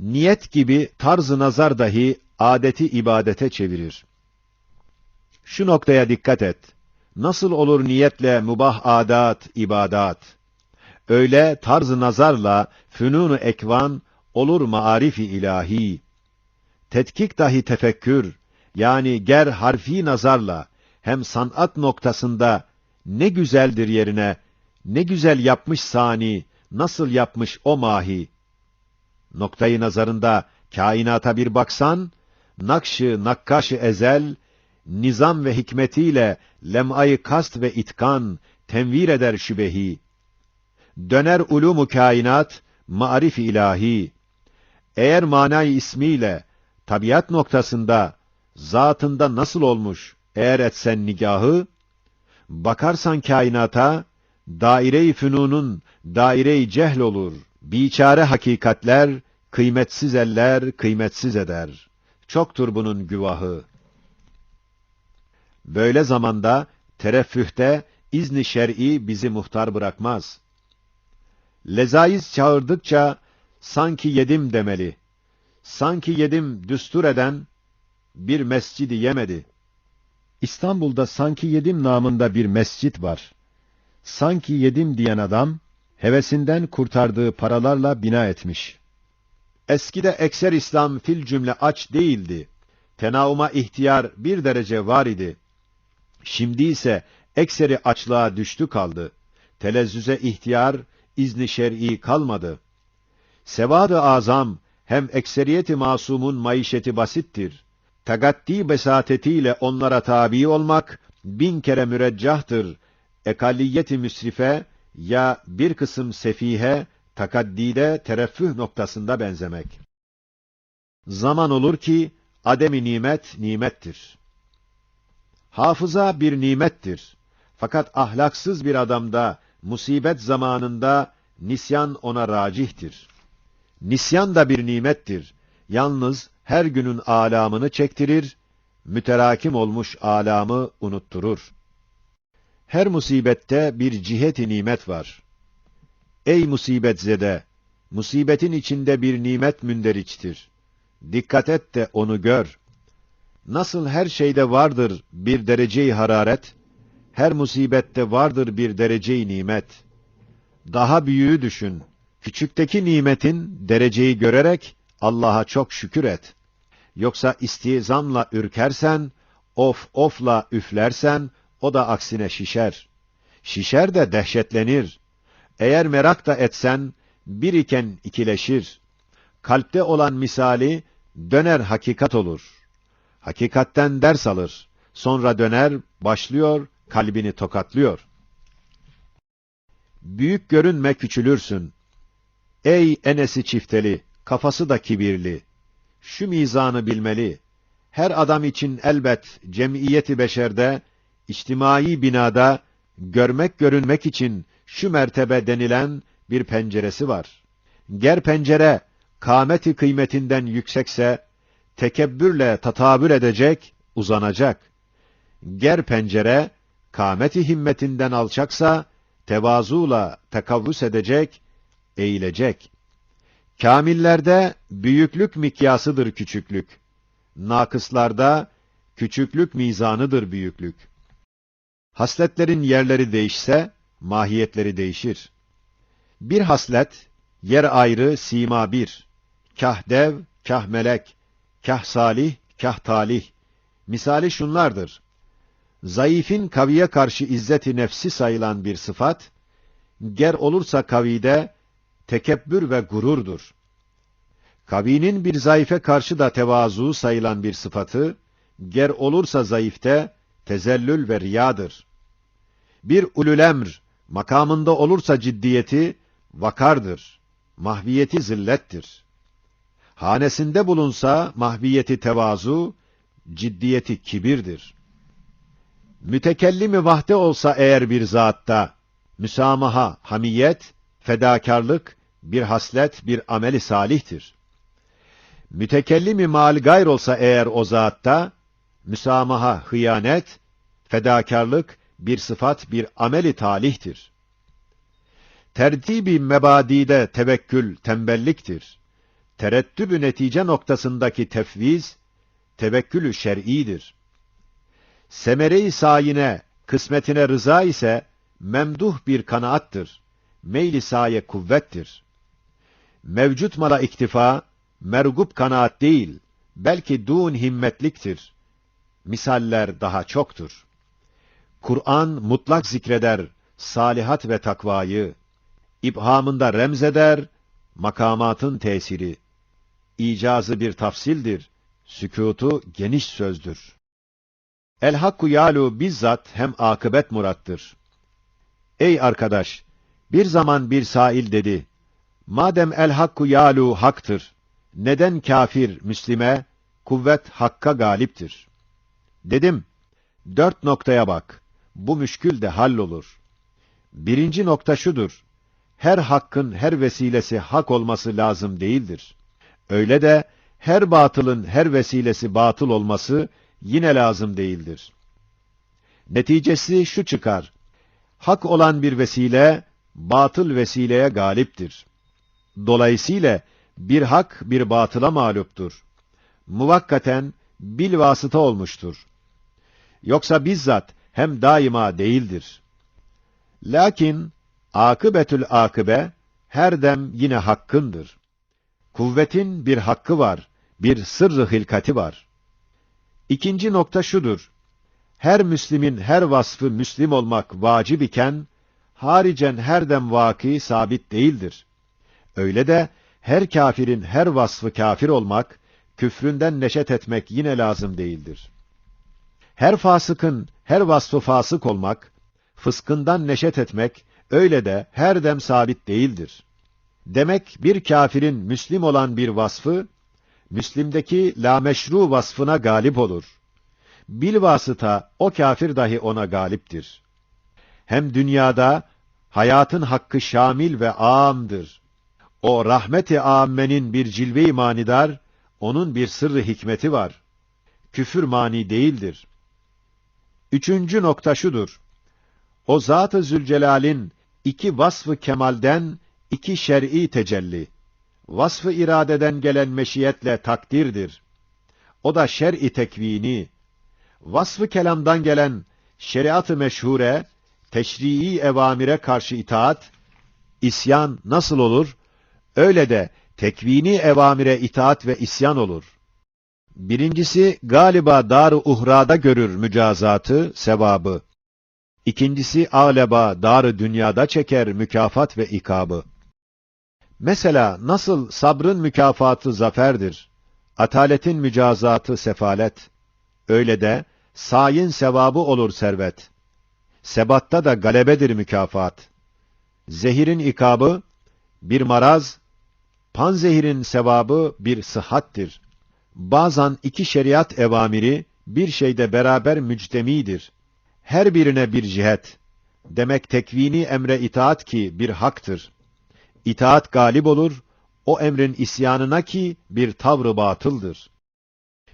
Niyet gibi tarz-ı nazar dahi adeti ibadete çevirir. Şu noktaya dikkat et. Nasıl olur niyetle mübah adat, ibadat? Öyle tarz-ı nazarla fünunu ekvan olur maarifi ilahi. Tetkik dahi tefekkür, yani ger harfi nazarla hem sanat noktasında ne güzeldir yerine, ne güzel yapmış sani, nasıl yapmış o mahi. Noktayı nazarında kainata bir baksan, nakşı nakkaşı ezel, nizam ve hikmetiyle lem'ayı kast ve itkan tenvir eder şübehi. Döner ulumu kainat, marif ilahi. Eğer manayı ismiyle, tabiat noktasında, zatında nasıl olmuş, eğer etsen nigahı, bakarsan kainata, daire-i fünunun daire-i cehl olur. Biçare hakikatler, kıymetsiz eller kıymetsiz eder. Çoktur bunun güvahı. Böyle zamanda tereffühte izni şer'i bizi muhtar bırakmaz. Lezaiz çağırdıkça sanki yedim demeli. Sanki yedim düstur eden bir mescidi yemedi. İstanbul'da sanki yedim namında bir mescit var. Sanki yedim diyen adam hevesinden kurtardığı paralarla bina etmiş. Eskide ekser İslam fil cümle aç değildi. Tenauma ihtiyar bir derece var idi. Şimdi ise ekseri açlığa düştü kaldı. Telezzüze ihtiyar, izni şer'i kalmadı. Sevad-ı azam hem ekseriyeti masumun maişeti basittir. Tagaddi besatetiyle onlara tabi olmak bin kere müreccahtır. Ekalliyeti müsrife ya bir kısım sefihe takaddide tereffüh noktasında benzemek. Zaman olur ki ademi nimet nimettir. Hafıza bir nimettir. Fakat ahlaksız bir adamda musibet zamanında nisyan ona racihtir. Nisyan da bir nimettir. Yalnız her günün alamını çektirir, müterakim olmuş alamı unutturur. Her musibette bir ciheti nimet var. Ey musibet zede, musibetin içinde bir nimet münderiçtir. Dikkat et de onu gör. Nasıl her şeyde vardır bir dereceyi hararet, her musibette vardır bir dereceyi nimet. Daha büyüğü düşün. Küçükteki nimetin dereceyi görerek Allah'a çok şükür et. Yoksa istizamla ürkersen, of ofla üflersen, o da aksine şişer. Şişer de dehşetlenir. Eğer merak da etsen, bir iken ikileşir. Kalpte olan misali, döner hakikat olur. Hakikatten ders alır. Sonra döner, başlıyor, kalbini tokatlıyor. Büyük görünme küçülürsün. Ey enesi çifteli, kafası da kibirli. Şu mizanı bilmeli. Her adam için elbet cemiyeti beşerde, içtimai binada, görmek görünmek için şu mertebe denilen bir penceresi var. Ger pencere, kâmeti kıymetinden yüksekse, tekebbürle tatabül edecek, uzanacak. Ger pencere, kâmeti himmetinden alçaksa, tevazuyla tekavvüs edecek, eğilecek. Kamillerde büyüklük mikyasıdır küçüklük. Nakıslarda küçüklük mizanıdır büyüklük. Hasletlerin yerleri değişse, mahiyetleri değişir. Bir haslet, yer ayrı, sima bir. Kah dev, kah melek, kah salih, kah talih. Misali şunlardır. Zayıfin kaviye karşı izzeti nefsi sayılan bir sıfat, ger olursa kavide, tekebbür ve gururdur. Kavinin bir zayıfe karşı da tevazu sayılan bir sıfatı, ger olursa zayıfte, tezellül ve riyadır. Bir ulülemr, makamında olursa ciddiyeti, vakardır. Mahviyeti zillettir. Hanesinde bulunsa mahviyeti tevazu, ciddiyeti kibirdir. Mütekellimi vahde olsa eğer bir zatta, müsamaha, hamiyet, fedakarlık, bir haslet, bir ameli salihtir. Mütekellimi mal gayr olsa eğer o zatta, müsamaha, hıyanet, fedakarlık, bir sıfat, bir ameli talihtir. Tertibi mebadide tevekkül, tembelliktir. tereddübü netice noktasındaki tefviz, tevekkülü şer'idir. Semere-i sayine, kısmetine rıza ise, memduh bir kanaattır. Meyli saye kuvvettir. Mevcut mala iktifa, mergup kanaat değil, belki dun himmetliktir. Misaller daha çoktur. Kur'an mutlak zikreder salihat ve takvayı, ibhamında remzeder makamatın tesiri. İcazı bir tafsildir, sükutu geniş sözdür. El hakku yalu bizzat hem akıbet murattır. Ey arkadaş, bir zaman bir sail dedi, madem el hakku yalu haktır, neden kafir Müslime, kuvvet hakka galiptir? Dedim, dört noktaya bak, bu müşkül de hallolur. Birinci nokta şudur, her hakkın her vesilesi hak olması lazım değildir. Öyle de her batılın her vesilesi batıl olması yine lazım değildir. Neticesi şu çıkar, hak olan bir vesile, batıl vesileye galiptir. Dolayısıyla bir hak bir batıla mağluptur. Muvakkaten bil vasıta olmuştur. Yoksa bizzat hem daima değildir. Lakin akıbetül akıbe her dem yine hakkındır. Kuvvetin bir hakkı var, bir sırrı hilkati var. İkinci nokta şudur. Her Müslimin her vasfı Müslim olmak vacip iken, haricen her dem vaki sabit değildir. Öyle de her kafirin her vasfı kafir olmak, küfründen neşet etmek yine lazım değildir. Her fasıkın her vasfı fasık olmak, fıskından neşet etmek, öyle de her dem sabit değildir. Demek bir kafirin Müslim olan bir vasfı, Müslim'deki la meşru vasfına galip olur. Bilvasıta o kafir dahi ona galiptir. Hem dünyada hayatın hakkı şamil ve âmdır. O rahmeti âmmenin bir cilve-i manidar, onun bir sırrı hikmeti var. Küfür mani değildir. Üçüncü nokta şudur. O Zat-ı Zülcelal'in iki vasfı kemalden iki şer'i tecelli. Vasfı iradeden gelen meşiyetle takdirdir. O da şer'i tekvini. Vasfı kelamdan gelen şeriat-ı meşhure, teşrii evamire karşı itaat, isyan nasıl olur? Öyle de tekvini evamire itaat ve isyan olur. Birincisi galiba dar-ı uhrada görür mücazatı, sevabı. İkincisi aleba dar dünyada çeker mükafat ve ikabı. Mesela nasıl sabrın mükafatı zaferdir, ataletin mücazatı sefalet, öyle de sayin sevabı olur servet. Sebatta da galebedir mükafat. Zehirin ikabı bir maraz, panzehirin sevabı bir sıhhattir. Bazen iki şeriat evamiri bir şeyde beraber müctemidir her birine bir cihet. Demek tekvini emre itaat ki bir haktır. İtaat galip olur, o emrin isyanına ki bir tavrı batıldır.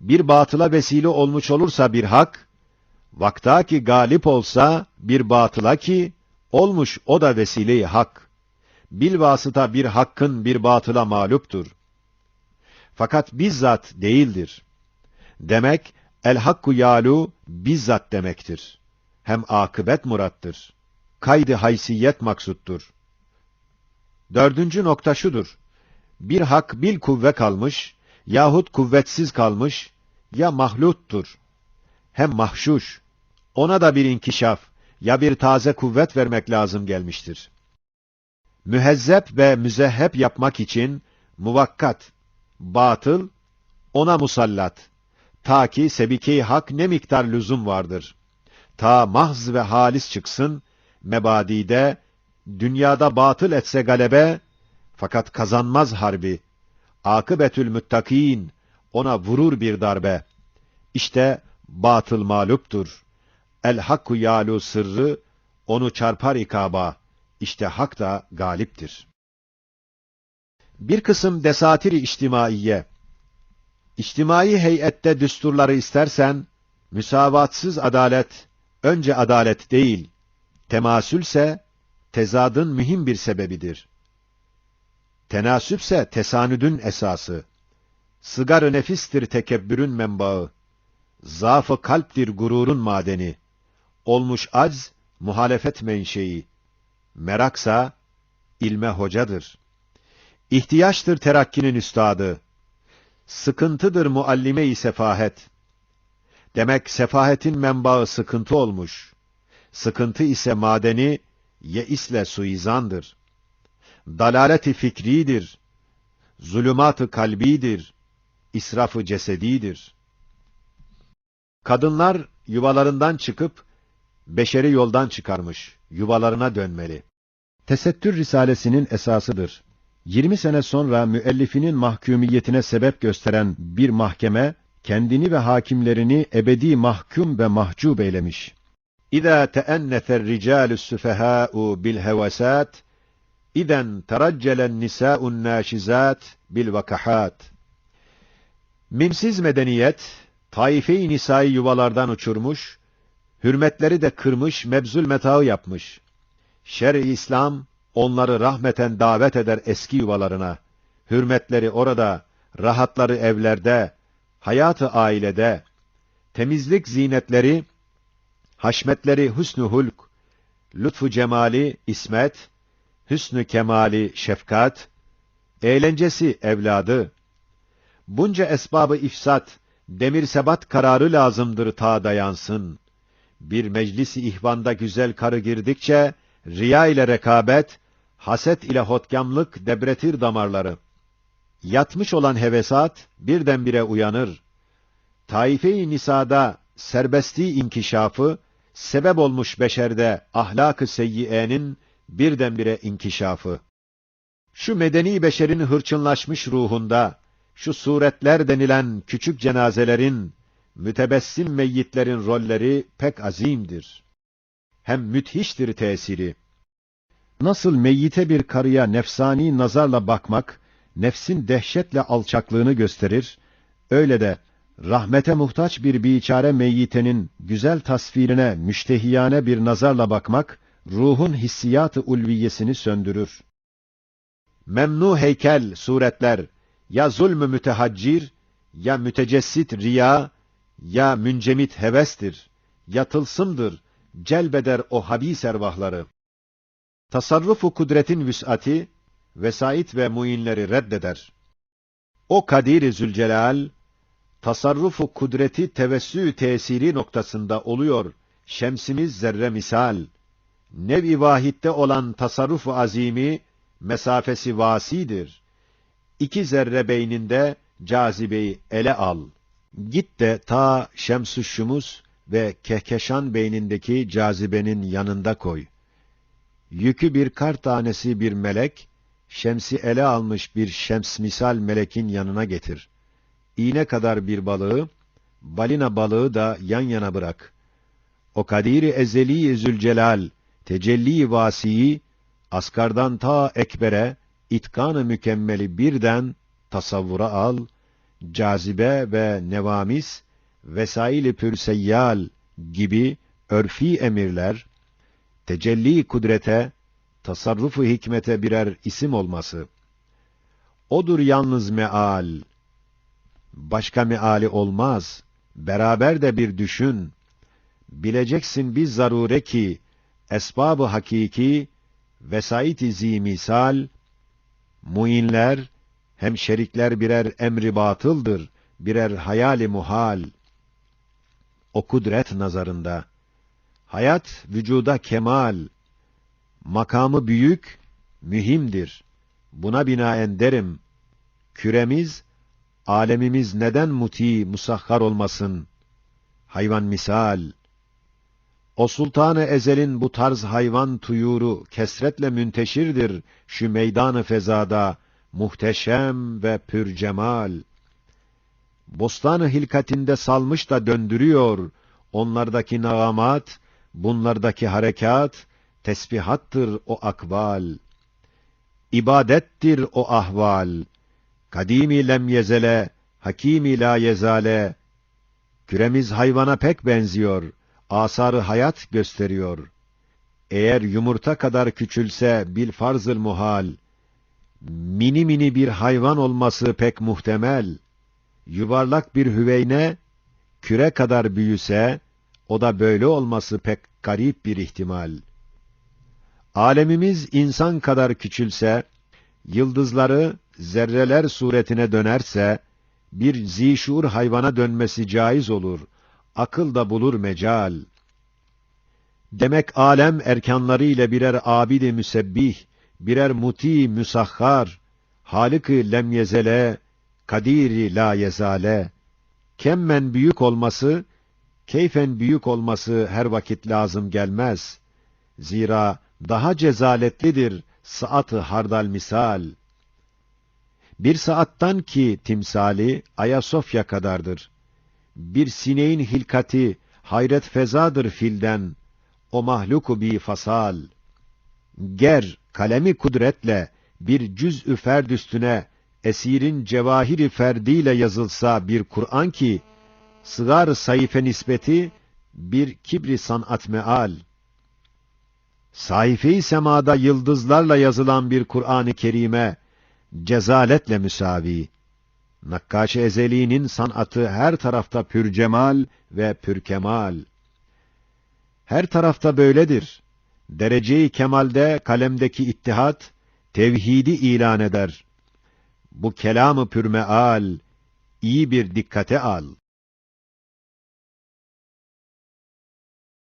Bir batıla vesile olmuş olursa bir hak, vakta ki galip olsa bir batıla ki olmuş o da vesileyi hak. Bilvasıta bir hakkın bir batıla mağluptur. Fakat bizzat değildir. Demek el hakku yalu bizzat demektir hem akıbet murattır. Kaydı haysiyet maksuttur. Dördüncü nokta şudur. Bir hak bil kuvve kalmış, yahut kuvvetsiz kalmış, ya mahluttur. Hem mahşuş. Ona da bir inkişaf, ya bir taze kuvvet vermek lazım gelmiştir. Mühezzep ve müzehhep yapmak için muvakkat, batıl, ona musallat. Ta ki sebike hak ne miktar lüzum vardır ta mahz ve halis çıksın, mebadide, dünyada batıl etse galebe, fakat kazanmaz harbi. Akıbetül müttakîn, ona vurur bir darbe. İşte batıl mağluptur. El hakku yalu sırrı, onu çarpar ikaba. İşte hak da galiptir. Bir kısım desatiri içtimaiye. İçtimai heyette düsturları istersen, müsavatsız adalet, önce adalet değil, temasülse tezadın mühim bir sebebidir. Tenasüpse tesanüdün esası. Sıgar nefistir tekebbürün menbaı. Zaafı kalptir gururun madeni. Olmuş acz, muhalefet menşei. Meraksa, ilme hocadır. İhtiyaçtır terakkinin üstadı. Sıkıntıdır muallime-i sefahet. Demek sefahetin menbaı sıkıntı olmuş. Sıkıntı ise madeni, yeisle suizandır. Dalaleti fikridir. Zulümat-ı kalbidir. İsrafı cesedidir. Kadınlar yuvalarından çıkıp, beşeri yoldan çıkarmış, yuvalarına dönmeli. Tesettür Risalesinin esasıdır. 20 sene sonra müellifinin mahkumiyetine sebep gösteren bir mahkeme, kendini ve hakimlerini ebedi mahkum ve mahcup eylemiş. İza teennether ricalus sufaha'u bil hevasat İzen teraccelen nisa'un naşizat bil vakahat. Mimsiz medeniyet, taife-i nisai yuvalardan uçurmuş, hürmetleri de kırmış, mebzul metağı yapmış. Şer-i İslam, onları rahmeten davet eder eski yuvalarına. Hürmetleri orada, rahatları evlerde, hayatı ailede, temizlik zinetleri, haşmetleri hüsnü hulk, lütfu cemali ismet, hüsnü kemali şefkat, eğlencesi evladı. Bunca esbabı ifsat, demir sebat kararı lazımdır ta dayansın. Bir meclisi ihvanda güzel karı girdikçe, riya ile rekabet, haset ile hotkamlık debretir damarları. Yatmış olan hevesat birdenbire uyanır. Taife-i Nisa'da serbestliği inkişafı, sebep olmuş beşerde ahlak-ı seyyiyenin birdenbire inkişafı. Şu medeni beşerin hırçınlaşmış ruhunda, şu suretler denilen küçük cenazelerin, mütebessim meyyitlerin rolleri pek azimdir. Hem müthiştir tesiri. Nasıl meyyite bir karıya nefsani nazarla bakmak, nefsin dehşetle alçaklığını gösterir, öyle de rahmete muhtaç bir biçare meyyitenin güzel tasvirine müştehiyane bir nazarla bakmak, ruhun hissiyatı ulviyesini söndürür. Memnu heykel suretler ya zulmü mütehaccir, ya mütecessit riya, ya müncemit hevestir, ya tılsımdır, celbeder o habis ervahları. Tasarrufu kudretin vüs'ati, vesait ve muinleri reddeder. O Kadir-i Zülcelal, tasarrufu kudreti tevessü tesiri noktasında oluyor, şemsimiz zerre misal. Nev-i vahitte olan tasarrufu azimi, mesafesi vasidir. İki zerre beyninde cazibeyi ele al. Git de ta şems şumus ve kehkeşan beynindeki cazibenin yanında koy. Yükü bir kar tanesi bir melek, şemsi ele almış bir şems misal melekin yanına getir. İğne kadar bir balığı, balina balığı da yan yana bırak. O kadiri ezeli zülcelal, tecelli vasiyi, askardan ta ekbere, itkanı mükemmeli birden tasavvura al, cazibe ve nevamis, vesaili pürseyyal gibi örfi emirler, tecelli kudrete, tasarrufu hikmete birer isim olması. Odur yalnız meal. Başka meali olmaz. Beraber de bir düşün. Bileceksin biz zarure ki, esbabı hakiki, vesait-i zimisal, muinler, hem şerikler birer emri batıldır, birer hayali muhal. O kudret nazarında, hayat vücuda kemal, makamı büyük, mühimdir. Buna binaen derim, küremiz, alemimiz neden muti, musahhar olmasın? Hayvan misal, o sultanı ezelin bu tarz hayvan tuyuru kesretle münteşirdir şu meydanı fezada, muhteşem ve pürcemal. Bostanı hilkatinde salmış da döndürüyor, onlardaki nağamat, bunlardaki harekat, tesbihattır o akval. İbadettir o ahval. Kadimi lem yezele, hakimi la yezale. Küremiz hayvana pek benziyor.'' asarı hayat gösteriyor. Eğer yumurta kadar küçülse bil farzıl muhal, mini mini bir hayvan olması pek muhtemel. Yuvarlak bir hüveyne, küre kadar büyüse, o da böyle olması pek garip bir ihtimal. Alemimiz insan kadar küçülse, yıldızları zerreler suretine dönerse, bir zişur hayvana dönmesi caiz olur, akıl da bulur mecal. Demek alem erkanları ile birer abid-i müsebbih, birer muti müsahhar, Halık-ı lem yezele, kadiri la yezale, kemmen büyük olması, keyfen büyük olması her vakit lazım gelmez. Zira daha cezaletlidir saat-ı hardal misal. Bir saattan ki timsali Ayasofya kadardır. Bir sineğin hilkati hayret fezadır filden, o mahluku bi fasal. Ger kalemi kudretle bir cüz-ü ferd üstüne esirin cevahiri ferdiyle yazılsa bir Kur'an ki sığar sayfe nispeti bir kibri sanat meal. Sayfe-i semada yıldızlarla yazılan bir Kur'an-ı Kerime cezaletle müsavi. Nakkaş-ı Ezeli'nin sanatı her tarafta pür cemal ve pür kemal. Her tarafta böyledir. Dereceyi kemalde kalemdeki ittihat tevhidi ilan eder. Bu kelamı pür meal iyi bir dikkate al.